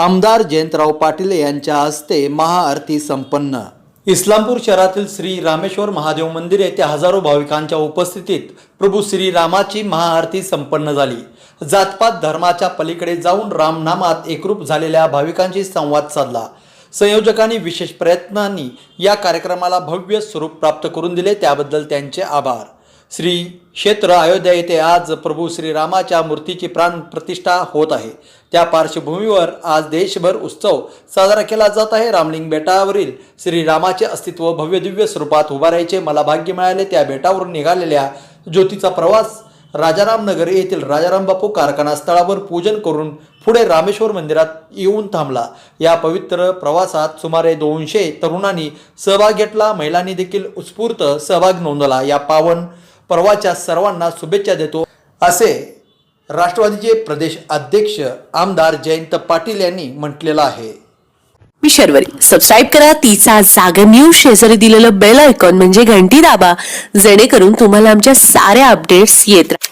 आमदार जयंतराव पाटील यांच्या हस्ते महाआरती संपन्न. इस्लामपूर शहरातील श्री रामेश्वर महादेव मंदिर येथे हजारो भाविकांच्या उपस्थितीत प्रभू श्रीरामाची महाआरती संपन्न झाली. जातपात धर्माच्या पलीकडे जाऊन रामनामात एकरूप झालेल्या भाविकांशी संवाद साधला. संयोजकांनी विशेष प्रयत्नांनी या कार्यक्रमाला भव्य स्वरूप प्राप्त करून दिले त्याबद्दल त्यांचे आभार. श्री क्षेत्र अयोध्या येथे आज प्रभू श्रीरामाच्या मूर्तीची प्राण प्रतिष्ठा होत आहे. त्या पार्श्वभूमीवर आज देशभर उत्सव साजरा केला जात आहे. रामलिंग बेटावरील श्रीरामाचे अस्तित्व भव्यदिव्य स्वरूपात उभारायचे मला भाग्य मिळाले. त्या बेटावरून निघालेल्या ज्योतीचा प्रवास राजारामनगर येथील राजाराम बापू कारखाना स्थळावर पूजन करून पुढे रामेश्वर मंदिरात येऊन थांबला. या पवित्र प्रवासात सुमारे दोनशे तरुणांनी सहभाग घेतला. महिलांनी देखील उत्स्फूर्त सहभाग नोंदवला. या पावन पर्वाच्या सर्वांना शुभेच्छा देतो. असे राष्ट्रवादीचे प्रदेश अध्यक्ष आमदार जयंत पाटील यांनी म्हटलेलं आहे. मी शर्वरी. सबस्क्राईब करा. तिचा जागर न्यूज शेजारी दिलेलं बेल आयकॉन म्हणजे घंटी दाबा. जेणेकरून तुम्हाला आमच्या साऱ्या अपडेट्स येत राहतील